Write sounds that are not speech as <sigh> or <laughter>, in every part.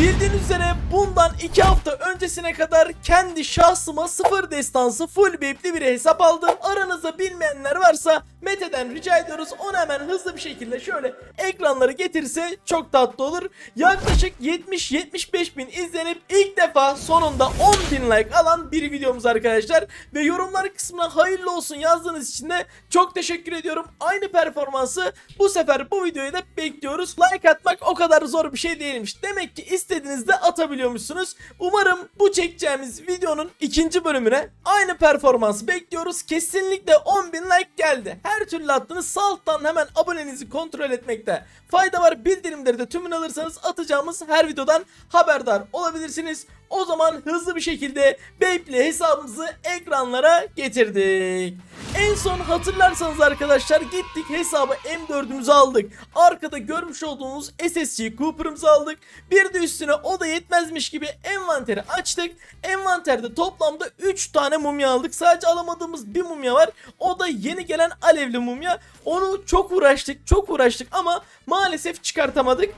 Bildiğiniz üzere bundan 2 hafta öncesine kadar kendi şahsıma sıfır destansı full bipli bir hesap aldım. Aranızda bilmeyenler varsa Mete'den rica ediyoruz onu hemen hızlı bir şekilde şöyle ekranları getirse çok tatlı olur. Yaklaşık 70-75 bin izlenip ilk defa sonunda 10 bin like alan bir videomuz arkadaşlar. Ve yorumlar kısmına hayırlı olsun yazdığınız için de çok teşekkür ediyorum. Aynı performansı bu sefer bu videoya da bekliyoruz. Like atmak o kadar zor bir şey değilmiş. Demek ki istediğinizde atabiliyormuşsunuz. Umarım bu çekeceğimiz videonun ikinci bölümüne aynı performansı bekliyoruz. Kesinlikle 10 bin like geldi. Her türlü attınız. Sağ alttan hemen abonenizi kontrol etmekte fayda var. Bildirimleri de tümünü alırsanız atacağımız her videodan haberdar olabilirsiniz. O zaman hızlı bir şekilde Beyblade hesabımızı ekranlara getirdik. En son hatırlarsanız arkadaşlar gittik hesabı M4'ümüzü aldık. Arkada görmüş olduğunuz SSC Cooper'ımızı aldık. Bir de üstüne o da yetmezmiş gibi envanteri açtık. Envanterde toplamda 3 tane mumya aldık. Sadece alamadığımız bir mumya var. O da yeni gelen alevli mumya. Onu çok uğraştık çok uğraştık ama maalesef çıkartamadık.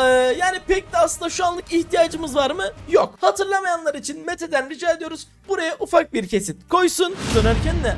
Ee, yani pek de aslında şu anlık ihtiyacımız var mı? Yok. Hatırlamayanlar için Mete'den rica ediyoruz. Buraya ufak bir kesit koysun. Dönerken de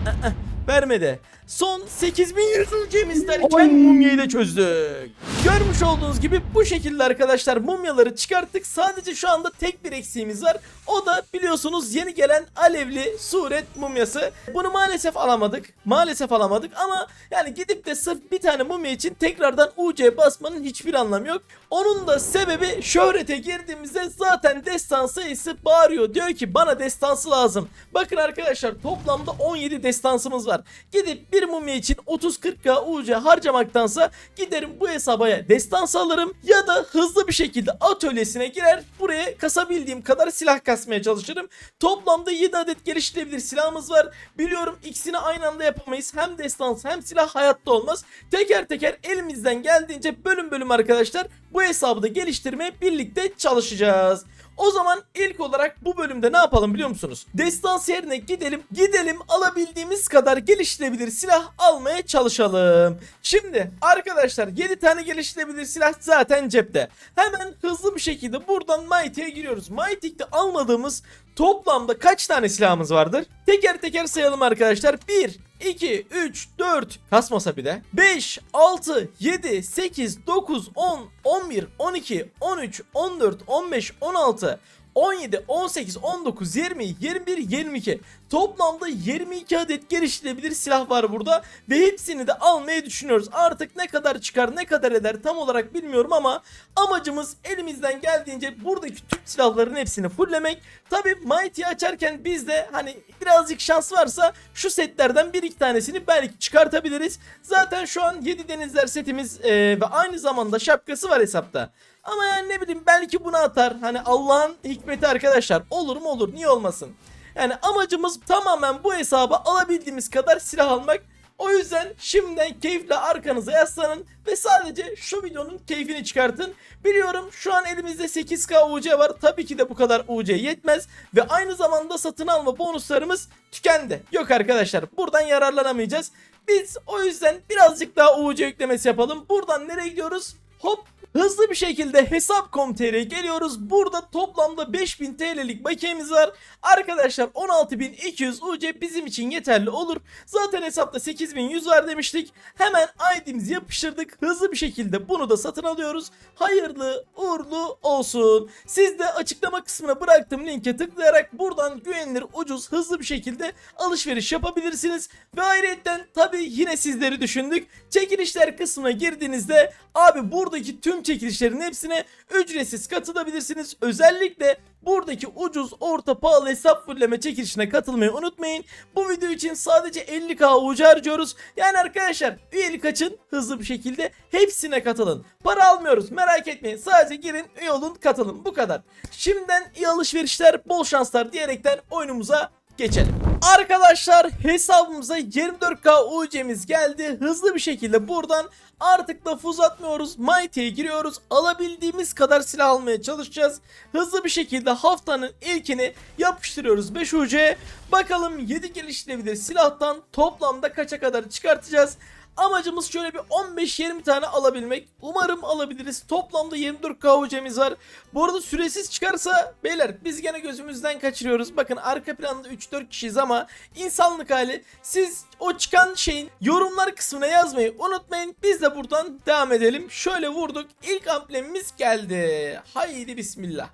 vermedi. Son 8100 ulcemiz derken mumyayı da çözdük. Görmüş olduğunuz gibi bu şekilde arkadaşlar mumyaları çıkarttık. Sadece şu anda tek bir eksiğimiz var. O da biliyorsunuz yeni gelen alevli suret mumyası. Bunu maalesef alamadık. Maalesef alamadık ama yani gidip de sırf bir tane mumya için tekrardan UC basmanın hiçbir anlamı yok. Onun da sebebi şöhrete girdiğimizde zaten destan sayısı bağırıyor. Diyor ki bana destansı lazım. Bakın arkadaşlar toplamda 17 destansımız var. Gidip bir mumya için 30-40k UC harcamaktansa giderim bu hesabaya destans alırım ya da hızlı bir şekilde atölyesine girer buraya kasabildiğim kadar silah kasmaya çalışırım. Toplamda 7 adet geliştirilebilir silahımız var. Biliyorum ikisini aynı anda yapamayız. Hem destans hem silah hayatta olmaz. Teker teker elimizden geldiğince bölüm bölüm arkadaşlar bu hesabı da geliştirmeye birlikte çalışacağız. O zaman ilk olarak bu bölümde ne yapalım biliyor musunuz? Destans yerine gidelim, gidelim alabildiğimiz kadar geliştirebilir silah almaya çalışalım. Şimdi arkadaşlar 7 tane geliştirebilir silah zaten cepte. Hemen hızlı bir şekilde buradan Mighty'ye giriyoruz. Mighty'de almadığımız toplamda kaç tane silahımız vardır? Teker teker sayalım arkadaşlar. 1, 2, 3, 4 kasmasa bir de. 5, 6, 7, 8, 9, 10, 11, 12, 13, 14, 15, 16, 17, 18, 19, 20, 21, 22 Toplamda 22 adet geliştirebilir silah var burada ve hepsini de almayı düşünüyoruz. Artık ne kadar çıkar ne kadar eder tam olarak bilmiyorum ama amacımız elimizden geldiğince buradaki tüm silahların hepsini fulllemek. Tabi Mighty'yi açarken biz de hani birazcık şans varsa şu setlerden bir iki tanesini belki çıkartabiliriz. Zaten şu an 7 denizler setimiz e, ve aynı zamanda şapkası var hesapta. Ama yani ne bileyim belki bunu atar. Hani Allah'ın hikmeti arkadaşlar. Olur mu olur niye olmasın. Yani amacımız tamamen bu hesabı alabildiğimiz kadar silah almak. O yüzden şimdiden keyifle arkanıza yaslanın ve sadece şu videonun keyfini çıkartın. Biliyorum şu an elimizde 8k UC var. Tabii ki de bu kadar UC yetmez. Ve aynı zamanda satın alma bonuslarımız tükendi. Yok arkadaşlar buradan yararlanamayacağız. Biz o yüzden birazcık daha UC yüklemesi yapalım. Buradan nereye gidiyoruz? Hop Hızlı bir şekilde hesap.com.tr'ye geliyoruz. Burada toplamda 5000 TL'lik bakiyemiz var. Arkadaşlar 16200 UC bizim için yeterli olur. Zaten hesapta 8100 var demiştik. Hemen ID'mizi yapıştırdık. Hızlı bir şekilde bunu da satın alıyoruz. Hayırlı uğurlu olsun. Siz de açıklama kısmına bıraktığım linke tıklayarak buradan güvenilir, ucuz, hızlı bir şekilde alışveriş yapabilirsiniz. Ve ayrıca tabii yine sizleri düşündük. Çekilişler kısmına girdiğinizde abi buradaki tüm çekilişlerin hepsine ücretsiz katılabilirsiniz. Özellikle buradaki ucuz, orta, pahalı hesap fulleme çekilişine katılmayı unutmayın. Bu video için sadece 50k ucu harcıyoruz. Yani arkadaşlar üyelik açın hızlı bir şekilde hepsine katılın. Para almıyoruz merak etmeyin. Sadece girin üye olun katılın bu kadar. Şimdiden iyi alışverişler bol şanslar diyerekten oyunumuza geçelim. Arkadaşlar hesabımıza 24k UC'miz geldi. Hızlı bir şekilde buradan artık laf uzatmıyoruz. Mighty'ye giriyoruz. Alabildiğimiz kadar silah almaya çalışacağız. Hızlı bir şekilde haftanın ilkini yapıştırıyoruz 5 UC. Bakalım 7 geliştirebilir silahtan toplamda kaça kadar çıkartacağız. Amacımız şöyle bir 15-20 tane alabilmek. Umarım alabiliriz. Toplamda 24 KUC'miz var. Bu arada süresiz çıkarsa beyler biz gene gözümüzden kaçırıyoruz. Bakın arka planda 3-4 kişiyiz ama insanlık hali. Siz o çıkan şeyin yorumlar kısmına yazmayı unutmayın. Biz de buradan devam edelim. Şöyle vurduk. İlk amblemimiz geldi. Haydi bismillah.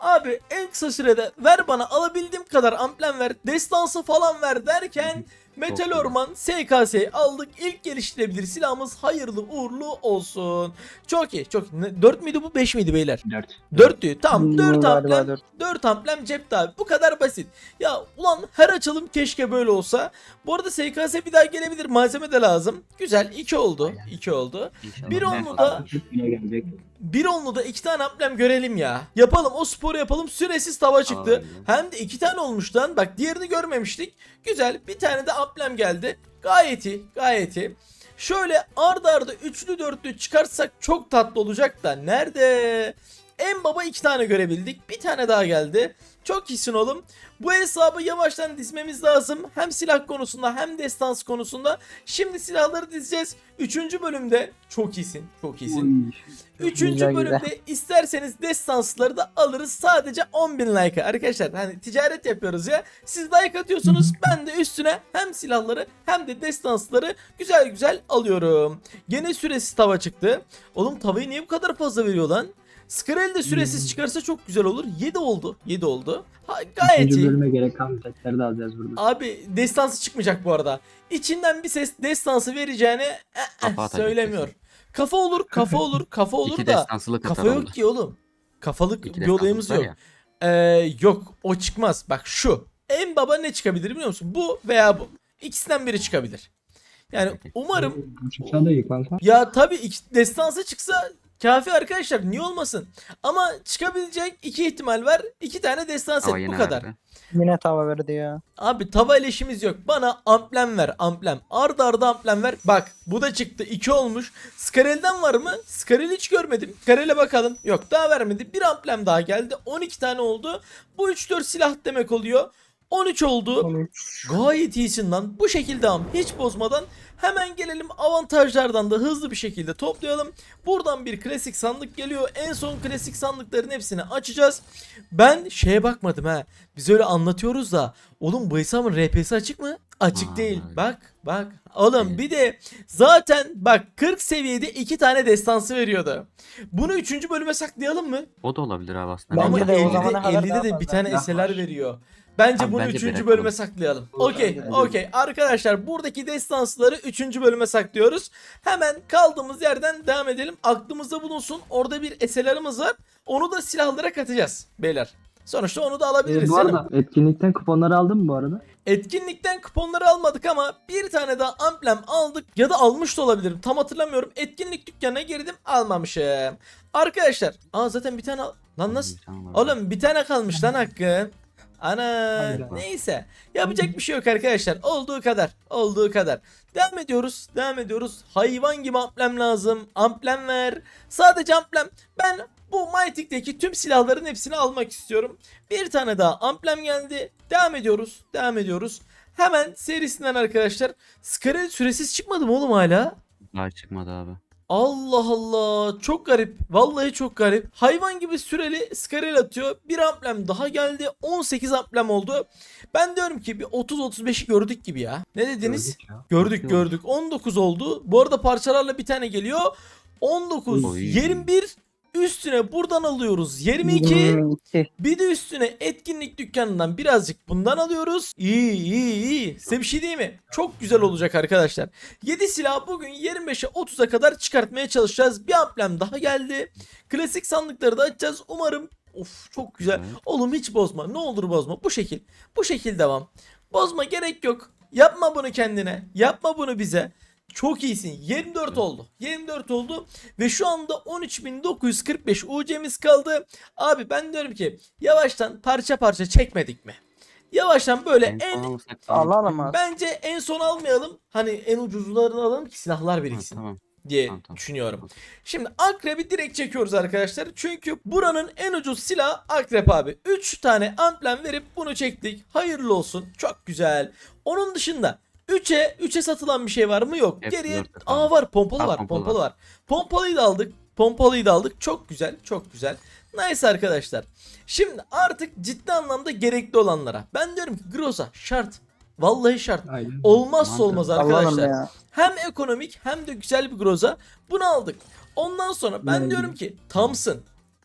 Abi en kısa sürede ver bana alabildiğim kadar amblem ver, destansı falan ver derken Metal güzel. Orman SKS'yi aldık. İlk geliştirebilir silahımız hayırlı uğurlu olsun. Çok iyi. Çok iyi. 4 müydü bu 5 miydi beyler? 4. 4 diyor. Tamam Bilmiyorum 4 galiba amblem. dört. 4 amblem cepte abi. Bu kadar basit. Ya ulan her açılım keşke böyle olsa. Bu arada SKS bir daha gelebilir. Malzeme de lazım. Güzel. 2 oldu. 2 oldu. Bir onlu da. Bir onlu da iki tane amblem görelim ya. Yapalım o sporu yapalım. Süresiz tava çıktı. Hem de iki tane olmuş lan. Bak diğerini görmemiştik. Güzel. Bir tane de amblem geldi. Gayet iyi. Gayet iyi. Şöyle arda arda üçlü dörtlü çıkartsak çok tatlı olacak da. Nerede? En baba iki tane görebildik. Bir tane daha geldi. Çok iyisin oğlum. Bu hesabı yavaştan dizmemiz lazım. Hem silah konusunda hem destans konusunda. Şimdi silahları dizeceğiz. Üçüncü bölümde çok iyisin. Çok iyisin. Üçüncü Güzel, bölümde güzel. isterseniz destansları da alırız sadece 10.000 like arkadaşlar. Hani ticaret yapıyoruz ya. Siz like atıyorsunuz ben de üstüne hem silahları hem de destansları güzel güzel alıyorum. Gene süresiz tava çıktı. Oğlum tavayı niye bu kadar fazla veriyor lan? Skrell de süresiz çıkarsa çok güzel olur. 7 oldu. 7 oldu. Ha, gayet İkinci iyi. bölüme gerek kalmayacakları da alacağız burada. Abi destansı çıkmayacak bu arada. İçinden bir ses destansı vereceğini eh, eh, söylemiyor. Kafa olur, kafa olur, <laughs> kafa olur İki da destansılı kafa yok oldu. ki oğlum. Kafalık İki bir olayımız yok. Ee, yok o çıkmaz. Bak şu. En baba ne çıkabilir biliyor musun? Bu veya bu. İkisinden biri çıkabilir. Yani umarım çıksa da iyi kanka. ya tabii destansı çıksa kafi arkadaşlar niye olmasın? Ama çıkabilecek iki ihtimal var. İki tane destansı Ama bu yine kadar. verdi. Yine tava verdi ya. Abi tava ile işimiz yok. Bana amblem ver amblem. Arda arda amblem ver. Bak bu da çıktı. 2 olmuş. Skarel'den var mı? Skarel hiç görmedim. Skarel'e bakalım. Yok daha vermedi. Bir amblem daha geldi. 12 tane oldu. Bu 3-4 silah demek oluyor. 13 oldu. 13. Gayet iyisin lan. Bu şekilde am. Hiç bozmadan. Hemen gelelim avantajlardan da hızlı bir şekilde toplayalım. Buradan bir klasik sandık geliyor. En son klasik sandıkların hepsini açacağız. Ben şeye bakmadım ha. Biz öyle anlatıyoruz da. Oğlum bu hesabın RP'si açık mı? Açık Aa, değil. Bak bak. Oğlum Evet. bir de zaten bak 40 seviyede 2 tane destansı veriyordu. Bunu 3. bölüme saklayalım mı? O da olabilir abi aslında. Bence Ama de o 50'de, zamana kadar 50'de daha de bir fazla. tane Daha eseler var. veriyor. Bence Abi bunu bence 3. bırakalım. bölüme saklayalım. Okey, okey. Arkadaşlar buradaki destansları 3. bölüme saklıyoruz. Hemen kaldığımız yerden devam edelim. Aklımızda bulunsun. Orada bir eserlerimiz var. Onu da silahlara katacağız beyler. Sonuçta onu da alabiliriz. Ee, bu canım. arada etkinlikten kuponları aldın mı bu arada? Etkinlikten kuponları almadık ama bir tane daha amblem aldık ya da almış da olabilirim. Tam hatırlamıyorum. Etkinlik dükkanına girdim almamışım. Arkadaşlar. Aa zaten bir tane al- Lan nasıl? Oğlum bir tane kalmış lan hakkı. Ana Hayda. neyse. Yapacak bir şey yok arkadaşlar. Olduğu kadar olduğu kadar. Devam ediyoruz devam ediyoruz. Hayvan gibi amblem lazım. Amblem ver. Sadece amblem. Ben bu Mytik'teki tüm silahların hepsini almak istiyorum. Bir tane daha amblem geldi. Devam ediyoruz devam ediyoruz. Hemen serisinden arkadaşlar. Skarel süresiz çıkmadı mı oğlum hala? Daha çıkmadı abi. Allah Allah çok garip. Vallahi çok garip. Hayvan gibi süreli skarel atıyor. Bir amblem daha geldi. 18 amblem oldu. Ben diyorum ki bir 30-35'i gördük gibi ya. Ne dediniz? Gördük ya. Gördük gördük. 19 oldu. Bu arada parçalarla bir tane geliyor. 19, Oy. 21 üstüne buradan alıyoruz. 22 Hmm, iki. bir de üstüne etkinlik dükkanından birazcık bundan alıyoruz. İyi iyi iyi. Size bir şey diyeyim mi? Çok güzel olacak arkadaşlar. 7 silah bugün 25'e 30'a kadar çıkartmaya çalışacağız. Bir amblem daha geldi. Klasik sandıkları da açacağız. Umarım Of çok güzel. Oğlum hiç bozma. Ne olur bozma. Bu şekil. Bu şekil devam. Bozma gerek yok. Yapma bunu kendine. Yapma bunu bize. Çok iyisin. 24 oldu. 24 oldu. Ve şu anda 13.945 UC'miz kaldı. Abi ben diyorum ki yavaştan parça parça çekmedik mi? Yavaştan böyle En en. Alalım abi. bence en son almayalım. Hani en ucuzlarını alalım ki silahlar Ha, biriksin Tamam. diye Tamam, tamam. düşünüyorum. Şimdi akrebi direkt çekiyoruz arkadaşlar. Çünkü buranın en ucuz silahı akrep abi. 3 tane amblem verip bunu çektik. Hayırlı olsun. Çok güzel. Onun dışında 3'e 3'e satılan bir şey var mı? Yok. Hepsi Geriye Aa kaldı. var pompalı Ha, var. pompalı Pompalı var. Pompalıyı da aldık. Pompalıyı da aldık. Çok güzel. Çok güzel. Nice arkadaşlar. Şimdi artık ciddi anlamda gerekli olanlara. Ben diyorum ki Groza şart. Vallahi şart. Aynen. Olmazsa Mantıklı. olmaz Allah'ım arkadaşlar. ya. Hem ekonomik hem de güzel bir Groza. Bunu aldık. Ondan sonra ben Ne diyorum ki Thompson.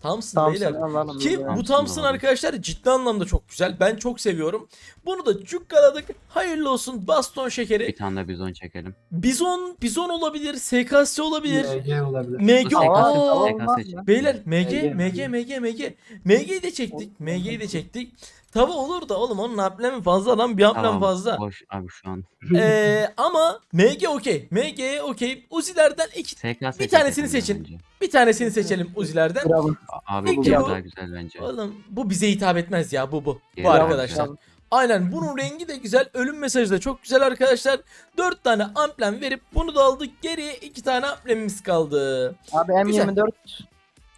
Thompson Tamam beyler. Ki ya. bu Thompson Thompson arkadaşlar ciddi anlamda çok güzel. Ben çok seviyorum. Bunu da cukkaladık. Hayırlı olsun baston şekeri. Bir tane de bizon çekelim. Bizon, bizon olabilir. SKS olabilir. MG olabilir. MG. Aa. Beyler MG, MG, MG, MG, MG. MG'yi de çektik. MG'yi de çektik. Tava olur da oğlum onun amblemi fazla lan bir amblem Tamam. fazla. Boş abi şu an. Ee, ama MG okey. MG okey. Uzi'lerden iki SKS Bir tanesini seçin. bence. bir tanesini seçelim Uzi'lerden. Bravo. A- Abi bu ki biraz bu- daha güzel bence. Oğlum bu bize hitap etmez ya bu bu. Bu Bravo, arkadaşlar. bravo. Aynen bunun rengi de güzel. Ölüm mesajı da çok güzel arkadaşlar. 4 tane amblem verip bunu da aldık. Geriye 2 tane amblemimiz kaldı. Abi Güzel. M24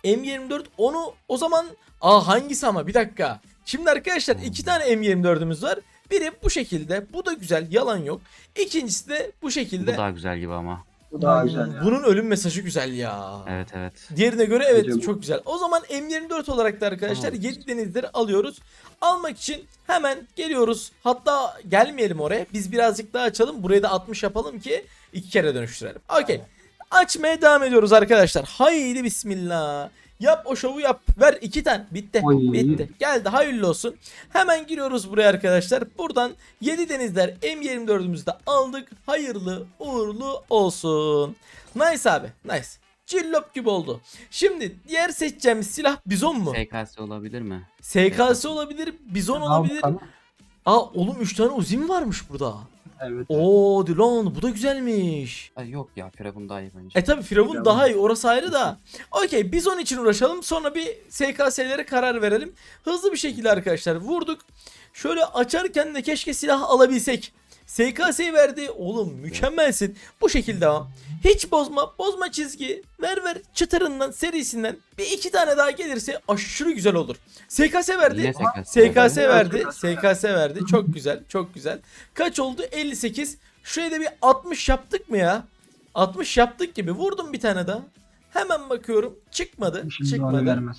M24 onu o zaman aa hangisi ama bir dakika. Şimdi arkadaşlar Hmm. iki tane M24'ümüz var. Biri bu şekilde. Bu da güzel. Yalan yok. İkincisi de bu Bu şekilde. daha güzel gibi ama. bu Daha da güzel. ya. Bunun ölüm mesajı güzel ya. Evet evet. Diğerine göre evet bu. çok güzel. O zaman M24 olarak da arkadaşlar Tamam. 7 denizleri alıyoruz. Almak için hemen geliyoruz. Hatta gelmeyelim oraya. Biz birazcık daha açalım. Burayı da 60 yapalım ki iki kere dönüştürelim. Okey. Açmaya devam ediyoruz arkadaşlar. Haydi bismillah. Yap o şovu yap. Ver iki tane. Bitti. Oy. Bitti. Geldi. Hayırlı olsun. Hemen giriyoruz buraya arkadaşlar. Buradan 7 denizler M24'ümüzü de aldık. Hayırlı uğurlu olsun. Nice abi. Nice. Cillop gibi oldu. Şimdi diğer seçeceğimiz silah bizon mu? SKS olabilir mi? SKS olabilir, bizon olabilir. Aa oğlum 3 tane Uzi mi varmış burada? Evet. Oo lan bu da güzelmiş. Ay yok ya Firavun daha iyi bence. E tabi Firavun Firavun. daha iyi orası ayrı da. Okey bizon için uğraşalım sonra bir SKS'lere karar verelim. Hızlı bir şekilde arkadaşlar vurduk. Şöyle açarken de keşke silah alabilsek. SKS'yi verdi. Oğlum mükemmelsin. Bu şekilde devam. Hiç bozma. Bozma çizgi. Ver ver çıtırından serisinden. Bir iki tane daha gelirse aşırı güzel olur. SKS verdi. Yine SKS. SKS verdi. SKS verdi. Çok güzel. Çok güzel. Kaç oldu? 58. Şuraya da bir 60 yaptık mı ya? 60 yaptık gibi. Vurdum bir tane daha. Hemen bakıyorum. Çıkmadı. Şimdi Çıkmadı. vermez.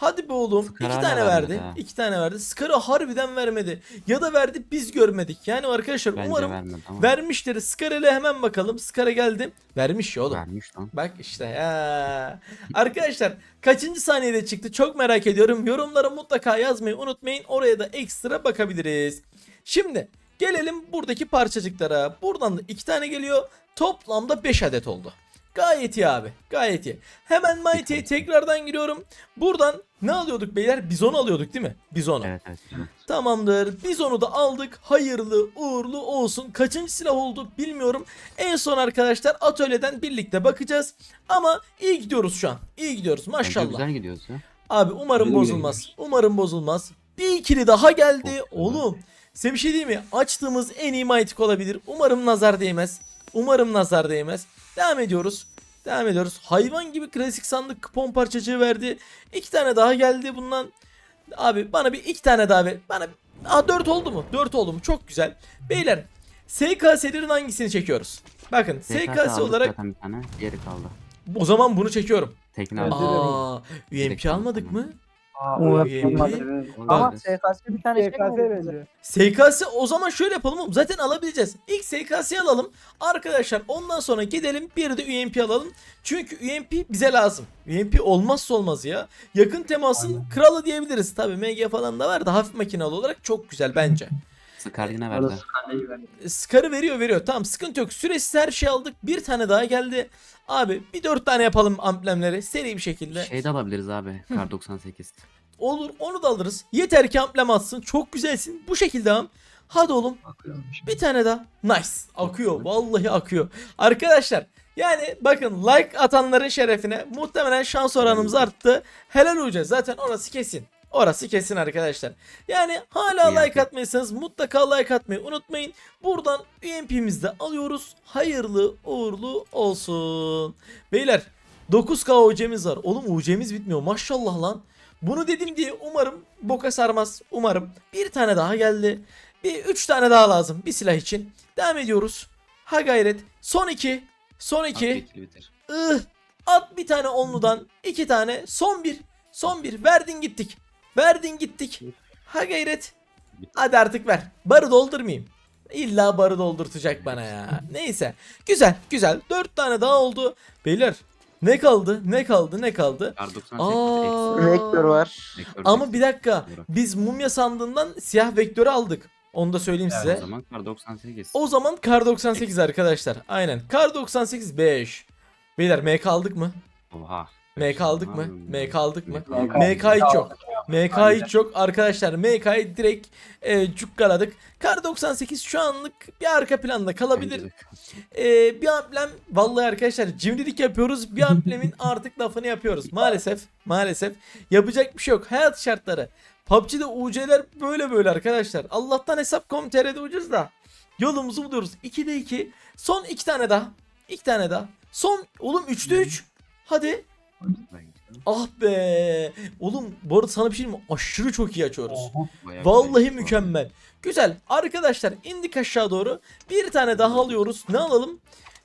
Hadi be oğlum. Scar iki tane verdi. ha. iki tane verdi. Scar'ı harbiden vermedi. Ya da verdi biz görmedik. Yani arkadaşlar Bence umarım vermedi ama. vermiştir. Scar ile hemen bakalım. Scar'a geldi. Vermiş ya oğlum. Vermiş lan. Bak işte ya. Arkadaşlar kaçıncı saniyede çıktı çok merak ediyorum. Yorumlara mutlaka yazmayı unutmayın. Oraya da ekstra bakabiliriz. Şimdi gelelim buradaki parçacıklara. Buradan da iki tane geliyor. Toplamda 5 adet oldu. Gayet iyi abi. Gayet iyi. Hemen Mighty'ye tekrardan giriyorum. Buradan ne alıyorduk beyler? Bizon alıyorduk değil mi? Bizonu. Evet evet. evet. Tamamdır. Bizon'u da aldık. Hayırlı uğurlu olsun. Kaçıncı silah oldu bilmiyorum. En son arkadaşlar atölyeden birlikte bakacağız. Ama iyi gidiyoruz şu an. İyi gidiyoruz Bence maşallah. güzel gidiyoruz ya. Abi umarım Güzel bozulmaz. gidiyoruz. Umarım bozulmaz. Bir ikili daha geldi. Çok. Oğlum size bir şey diyeyim mi? Açtığımız en iyi mightik olabilir. Umarım nazar değmez. Umarım nazar değmez. Devam ediyoruz. Devam ediyoruz. Hayvan gibi klasik sandık kupon parçacığı verdi. İki tane daha geldi bundan. Abi bana bir iki tane daha ver. Bana Aa 4 oldu mu? 4 oldu mu? Çok güzel. Beyler SKS'lerin hangisini çekiyoruz? Bakın SKS olarak zaten bir tane. Diğeri kaldı. o zaman bunu çekiyorum. Tekne aldık. Aa UMP almadık mı? Aa, O o yapılmaz. Evet. Ama. SKS bir tane şey SKS mi? benziyor. SKS o zaman şöyle yapalım oğlum. Zaten alabileceğiz. İlk SKS'yi alalım. Arkadaşlar ondan sonra gidelim bir de UMP alalım. Çünkü UMP bize lazım. UMP olmazsa olmaz ya. Yakın temasın Aynen. kralı diyebiliriz. Tabi MG falan da var da hafif makinalı olarak çok güzel bence. Scar yine verdi. Scar'ı veriyor veriyor. Tamam sıkıntı yok. Süresiz her şey aldık. Bir tane daha geldi. Abi bir dört tane yapalım amblemleri seri bir şekilde. Şey de alabiliriz abi. Kar 98. Olur onu da alırız. Yeter ki amblem atsın. Çok güzelsin. Bu şekilde devam. Hadi oğlum. Bakıyormuş. Bir tane daha. Nice. Akıyor. Vallahi akıyor. Arkadaşlar yani bakın like atanların şerefine muhtemelen şans oranımız arttı. Helal olacağız. Zaten orası kesin. Orası kesin arkadaşlar. Yani hala İyi like atmayırsanız mutlaka like atmayı unutmayın. Buradan UMP'mizi de alıyoruz. Hayırlı uğurlu olsun. Beyler 9K UC'miz var. Oğlum UC'miz bitmiyor. Maşallah lan. Bunu dedim diye umarım boka sarmaz. Umarım. Bir tane daha geldi. Bir 3 tane daha lazım bir silah için. Devam ediyoruz. Ha gayret. Son 2. Son 2. Upgrade'li bitir. Ih, at bir tane onludan iki tane son bir son bir verdin gittik verdin gittik. Ha gayret. Hadi artık ver. Barı doldurmayayım. İlla barı doldurtacak bana ya. <laughs> Neyse. Güzel güzel. Dört tane daha oldu. Beyler ne kaldı? Ne kaldı? Ne kaldı? Kar 98 Aa. Vektör var. Vektör ama bir dakika. Biz mumya sandığından siyah vektörü aldık. Onu da söyleyeyim O size. zaman kar 98. o zaman kar 98 arkadaşlar. Aynen. Kar 98 5 beyler MK aldık mı? Oha. MK aldık mı? MK aldık mı? MK. MK hiç yok. MK hiç yok. Arkadaşlar MK'yı direkt e, cukkaladık. Kar 98 şu anlık bir arka planda kalabilir. E, bir amblem vallahi arkadaşlar cimrilik yapıyoruz. Bir amblemin <laughs> artık lafını yapıyoruz. Maalesef. Maalesef. Yapacak bir şey yok. Hayat şartları. PUBG'de UC'ler böyle böyle arkadaşlar. Allah'tan hesap.com.tr'de ucuz da. Yolumuzu buluyoruz. 2'de 2. Son 2 tane daha. 2 tane daha. Son oğlum 3'te 3. Hadi. Ah be. Oğlum bu arada sana bir şey mi? Aşırı çok iyi açıyoruz. Bayağı Vallahi güzel. mükemmel. Güzel. Arkadaşlar indik aşağı doğru. Bir tane daha alıyoruz. Ne alalım?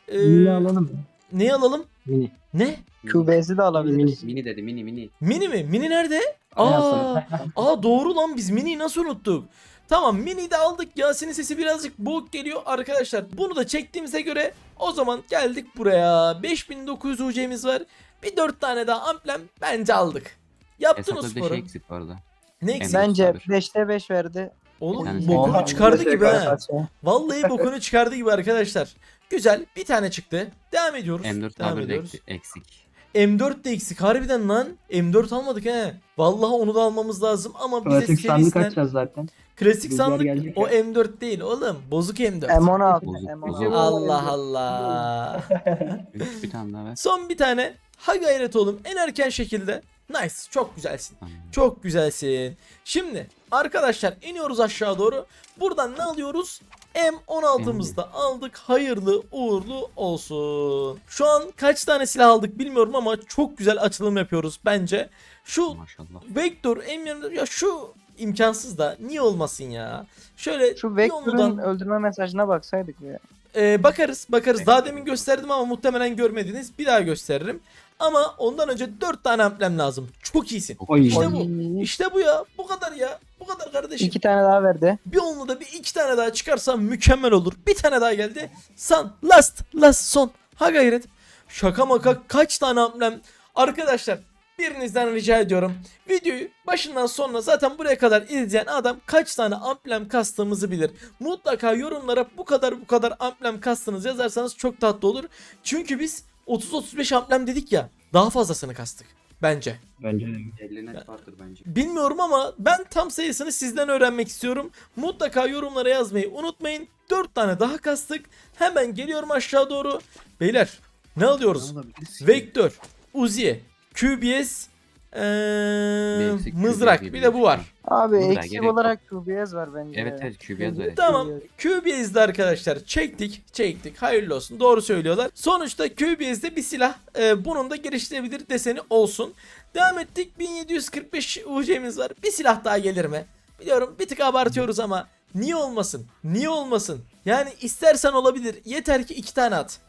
Ee, Mini alalım. neyi alalım? Mini. Ne? QBS'i de alabiliriz. Mini dedi mini mini. Mini mi? Mini nerede? Aa, <laughs> aa doğru lan biz miniyi nasıl unuttuk? Tamam mini de aldık. Yasin'in sesi birazcık boğuk geliyor arkadaşlar. Bunu da çektiğimize göre o zaman geldik buraya. 5900 UC'miz var. Bir 4 tane daha amblem bence aldık. Yaptın o Hesapta bir sporu. şey eksik bu arada. Ne eksik? Ben- Bence Abi. 5'te 5 verdi. Oğlum Yani- bokunu çıkardı gibi ha. Vallahi <laughs> bokunu çıkardı gibi arkadaşlar. Güzel bir tane çıktı. Devam ediyoruz. M4 Devam tabir de ediyoruz. eksik- eksik. M4 de eksik harbiden lan. M4 almadık he. Vallahi onu da almamız lazım ama bize Klasik sandık serisinden açacağız zaten. klasik Rüzgar sandık gelecek o ya. M4 değil oğlum. Bozuk M4. M16. Bozuk, M16. bozuk. Allah Allah. <laughs> Bir- Bir tane daha ver. Son bir tane. Ha gayret oğlum en erken şekilde. Nice. Çok güzelsin. Çok güzelsin. Şimdi arkadaşlar iniyoruz aşağı doğru. Buradan ne alıyoruz? M16'mızı da aldık. Hayırlı uğurlu olsun. Şu an kaç tane silah aldık bilmiyorum ama çok güzel açılım yapıyoruz bence. Şu Maşallah. Vektör M24 ya şu imkansız da niye olmasın ya? Şöyle Şu Vector'ın onludan öldürme mesajına baksaydık ya. e, bakarız bakarız. Daha demin gösterdim ama muhtemelen görmediniz. Bir daha gösteririm. Ama ondan önce 4 tane amblem lazım. Çok iyisin. Oy. İşte bu. İşte bu ya. Bu kadar ya. Bu kadar kardeşim. İki tane daha verdi. Bir onlu da bir iki tane daha çıkarsa mükemmel olur. Bir tane daha geldi. San last last son. Ha gayret. Şaka maka kaç tane amblem. Arkadaşlar birinizden rica ediyorum. Videoyu başından sonuna zaten buraya kadar izleyen adam kaç tane amblem kastığımızı bilir. Mutlaka yorumlara bu kadar bu kadar amblem kastınız yazarsanız çok tatlı olur. Çünkü biz 30-35 amblem dedik ya. Daha fazlasını kastık. Bence. Bence de. 50 net vardır bence. Bilmiyorum ama ben tam sayısını sizden öğrenmek istiyorum. Mutlaka yorumlara yazmayı unutmayın. 4 tane daha kastık. Hemen geliyorum aşağı doğru. Beyler ne alıyoruz? Vektör, Uzi, QBS, eksik mızrak bir de bu var. Abi Burada eksik gerek olarak QBS var bence. Evet evet QBS var. Tamam QBS'de arkadaşlar çektik çektik hayırlı olsun doğru söylüyorlar. Sonuçta QBS'de bir silah e, bunun da geliştirebilir deseni olsun. Devam ettik 1745 UC'miz var bir silah daha gelir mi? Biliyorum bir tık abartıyoruz ama niye olmasın niye olmasın yani istersen olabilir yeter ki iki tane at.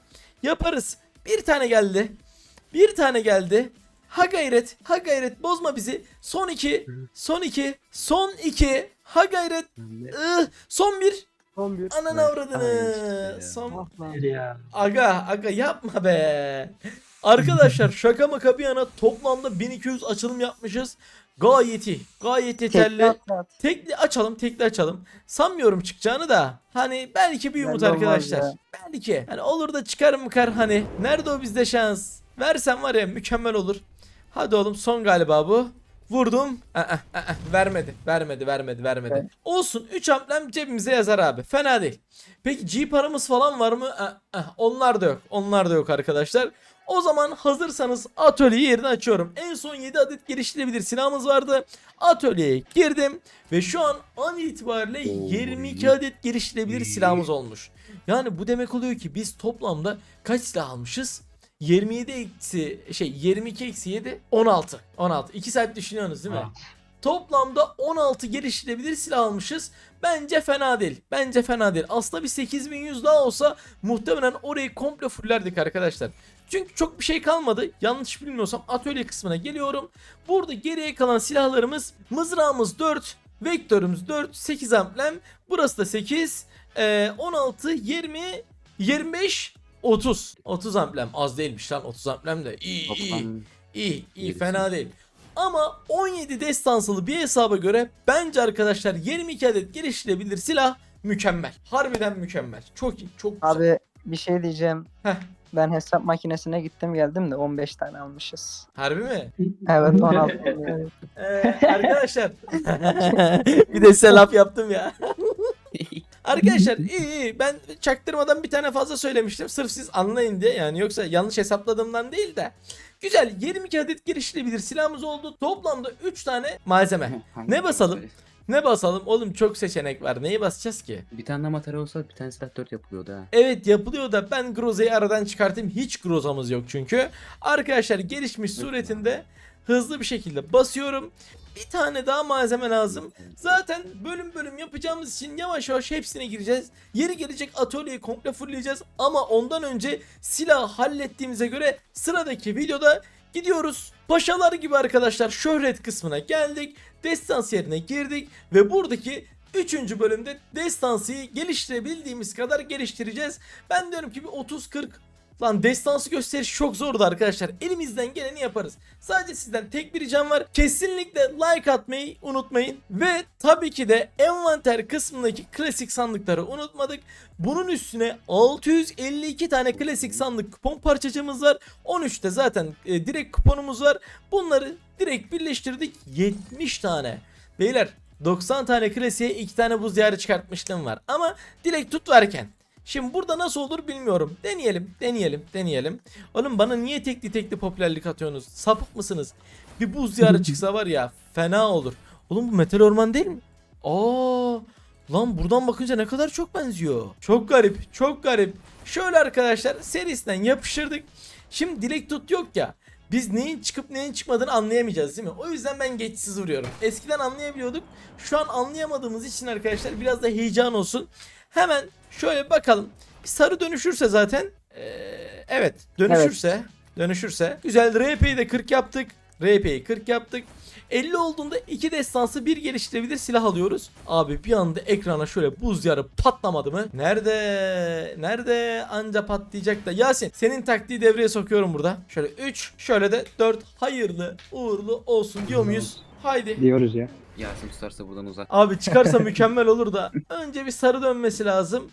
Yaparız bir tane geldi bir tane geldi. Ha gayret, ha gayret bozma bizi. Son iki, son iki, son iki. Ha gayret, ıh, son bir. 11. Ananı Ay avradını. Son ya. Aga aga yapma be. Arkadaşlar şaka maka bir yana toplamda 1200 açılım yapmışız. Gayet iyi. Gayet yeterli. Tekli açalım, tekli açalım. Sanmıyorum çıkacağını da. Hani belki bir umut olmaz arkadaşlar. ya. Belki. Hani olur da çıkar mı kar hani. Nerede o bizde şans? Versen var ya mükemmel olur. Hadi oğlum son galiba bu. Vurdum. Aa, aa, aa, vermedi. Vermedi, vermedi, vermedi. Evet. Olsun 3 amblem cebimize yazar abi. Fena değil. Peki G paramız falan var mı? Aa, aa, onlar da yok. Onlar da yok arkadaşlar. O zaman hazırsanız atölyeyi yerine açıyorum. En son 7 adet geliştirebilir silahımız vardı. Atölyeye girdim ve şu an an itibariyle Oo, 22 iyi. adet geliştirebilir silahımız olmuş. Yani bu demek oluyor ki biz toplamda kaç silah almışız? 27 eksi şey 22 eksi 7 16. 16. 2 saat düşünüyorsunuz değil mi? Evet. Toplamda 16 geliştirebilir silah almışız. Bence fena değil. Bence fena değil. Aslında bir 8100 daha olsa muhtemelen orayı komple fullerdik arkadaşlar. Çünkü çok bir şey kalmadı. Yanlış bilmiyorsam atölye kısmına geliyorum. Burada geriye kalan silahlarımız mızrağımız 4, vektörümüz 4, 8 amblem. Burası da 8, ee, 16, 20, 25, 30. 30 amblem az değilmiş lan 30 amblem de. İyi iyi. İyi, iyi fena değil. Ama 17 destansılı bir hesaba göre bence arkadaşlar 22 adet geliştirebilir silah mükemmel. Harbiden mükemmel. Çok iyi, çok güzel. Abi bir şey diyeceğim. Heh. Ben hesap makinesine gittim geldim de 15 tane almışız. Harbi mi? Evet 16. tane. <laughs> Ee, arkadaşlar. <laughs> bir de selaf yaptım ya. Arkadaşlar iyi iyi ben çaktırmadan bir tane fazla söylemiştim sırf siz anlayın diye yani yoksa yanlış hesapladığımdan değil de. Güzel 22 adet geliştirebilir silahımız oldu. Toplamda 3 tane malzeme. Ne basalım? Ne basalım oğlum çok seçenek var. Neyi basacağız ki? Bir tane de materyal olsa bir tane silah 4 yapılıyordu ha. Evet yapılıyor da ben Groza'yı aradan çıkartayım. Hiç Groza'mız yok çünkü. Arkadaşlar gelişmiş suretinde hızlı bir şekilde basıyorum. Bir tane daha malzeme lazım. Zaten bölüm bölüm yapacağımız için yavaş yavaş hepsine gireceğiz. Yeri gelecek atölyeyi komple fullleyeceğiz. Ama ondan önce silah hallettiğimize göre sıradaki videoda gidiyoruz. Paşalar gibi arkadaşlar şöhret kısmına geldik. Destans yerine girdik. Ve buradaki 3. bölümde destansıyı geliştirebildiğimiz kadar geliştireceğiz. Ben diyorum ki bir 30-40 Lan destansı gösteriş çok zordu arkadaşlar. Elimizden geleni yaparız. Sadece sizden tek bir ricam var. Kesinlikle like atmayı unutmayın. Ve tabii ki de envanter kısmındaki klasik sandıkları unutmadık. Bunun üstüne 652 tane klasik sandık kupon parçacığımız var. 13'te zaten e, direkt kuponumuz var. Bunları direkt birleştirdik. 70 tane. Beyler 90 tane klasiğe 2 tane buz diyarı çıkartmışlığım var. Ama dilek tut varken. Şimdi burada nasıl olur bilmiyorum. Deneyelim, deneyelim, deneyelim. Oğlum bana niye tekli tekli popülerlik atıyorsunuz? Sapık mısınız? Bir buz diyarı <laughs> çıksa var ya fena olur. Oğlum bu metal orman değil mi? Aa, lan buradan bakınca ne kadar çok benziyor. Çok garip, çok garip. Şöyle arkadaşlar serisinden yapıştırdık. Şimdi dilek tut yok ya. Biz neyin çıkıp neyin çıkmadığını anlayamayacağız değil mi? O yüzden ben geçsiz vuruyorum. Eskiden anlayabiliyorduk. Şu an anlayamadığımız için arkadaşlar biraz da heyecan olsun. Hemen şöyle bakalım. Bir sarı dönüşürse zaten. ee, evet dönüşürse. Dönüşürse. Güzel RP'yi de 40 yaptık. RP'yi 40 yaptık. 50 olduğunda iki destansı bir geliştirebilir silah alıyoruz. Abi bir anda ekrana şöyle buz yarı patlamadı mı? Nerede? Nerede anca patlayacak da. Yasin senin taktiği devreye sokuyorum burada. Şöyle 3 şöyle de 4 hayırlı uğurlu olsun diyor muyuz? Haydi. Diyoruz ya. Yasin tutarsa buradan uzak. Abi çıkarsa <laughs> mükemmel olur da. Önce bir sarı dönmesi lazım.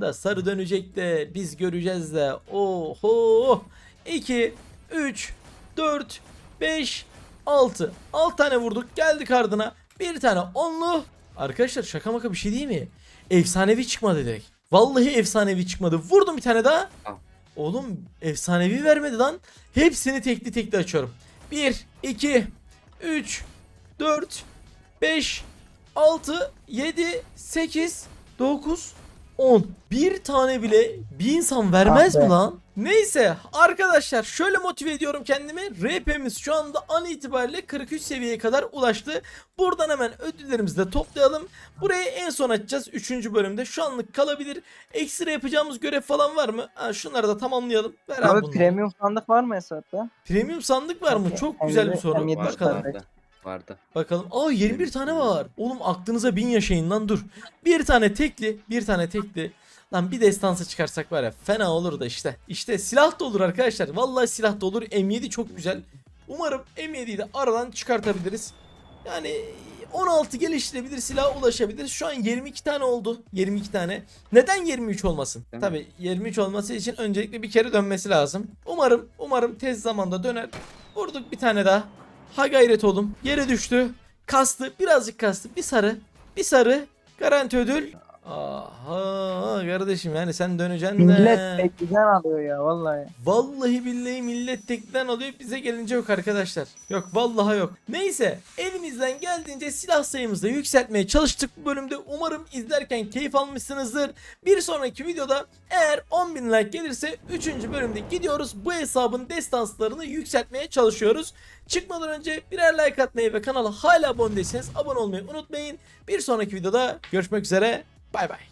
Da sarı dönecek de biz göreceğiz de. Oho. 2, 3, 4, 5, 6. 6 tane vurduk. Geldik ardına. Bir tane onlu. Arkadaşlar şaka maka bir şey değil mi? Efsanevi çıkmadı direkt. Vallahi efsanevi çıkmadı. Vurdum bir tane daha. Oğlum efsanevi vermedi lan. Hepsini tekli tekli açıyorum. 1, 2, 3, 4, 5, 6, 7, 8, 9, 10. Bir tane bile bir insan vermez Ah be. mi lan? Neyse arkadaşlar şöyle motive ediyorum kendimi. RP'miz şu anda an itibariyle 43 seviyeye kadar ulaştı. Buradan hemen ödüllerimizi de toplayalım. Burayı en son açacağız 3. bölümde. Şu anlık kalabilir. Ekstra yapacağımız görev falan var mı? Ha, şunları da tamamlayalım. Ver abi, Abi bunları. premium sandık var mı hesapta? Premium sandık var mı? Çok güzel bir soru. Bakalım. Vardı. Bakalım. Aa 21 tane var. Oğlum aklınıza bin yaşayın lan dur. Bir tane tekli, bir tane tekli. Lan bir destansı çıkarsak var ya fena olur da işte. İşte silah da olur arkadaşlar. Vallahi silah da olur. M7 çok güzel. Umarım M7'yi de aradan çıkartabiliriz. Yani 16 geliştirebilir silaha ulaşabiliriz. Şu an 22 tane oldu. 22 tane. Neden 23 olmasın? Değil mi? Tabi 23 olması için öncelikle bir kere dönmesi lazım. Umarım umarım tez zamanda döner. Vurduk bir tane daha. Ha gayret oğlum. Yere düştü. Kastı. Birazcık kastı. Bir sarı. Bir sarı. Garanti ödül. Aha kardeşim yani sen döneceksin de. Millet bekleyeceğim alıyor ya vallahi. Vallahi billahi millet tekten alıyor bize gelince yok arkadaşlar. Yok vallahi yok. Neyse elimizden geldiğince silah sayımızı yükseltmeye çalıştık bu bölümde. Umarım izlerken keyif almışsınızdır. Bir sonraki videoda eğer 10.000 like gelirse 3. bölümde gidiyoruz. Bu hesabın destanslarını yükseltmeye çalışıyoruz. Çıkmadan önce birer like atmayı ve kanala hala abone değilseniz abone olmayı unutmayın. Bir sonraki videoda görüşmek üzere. 拜拜。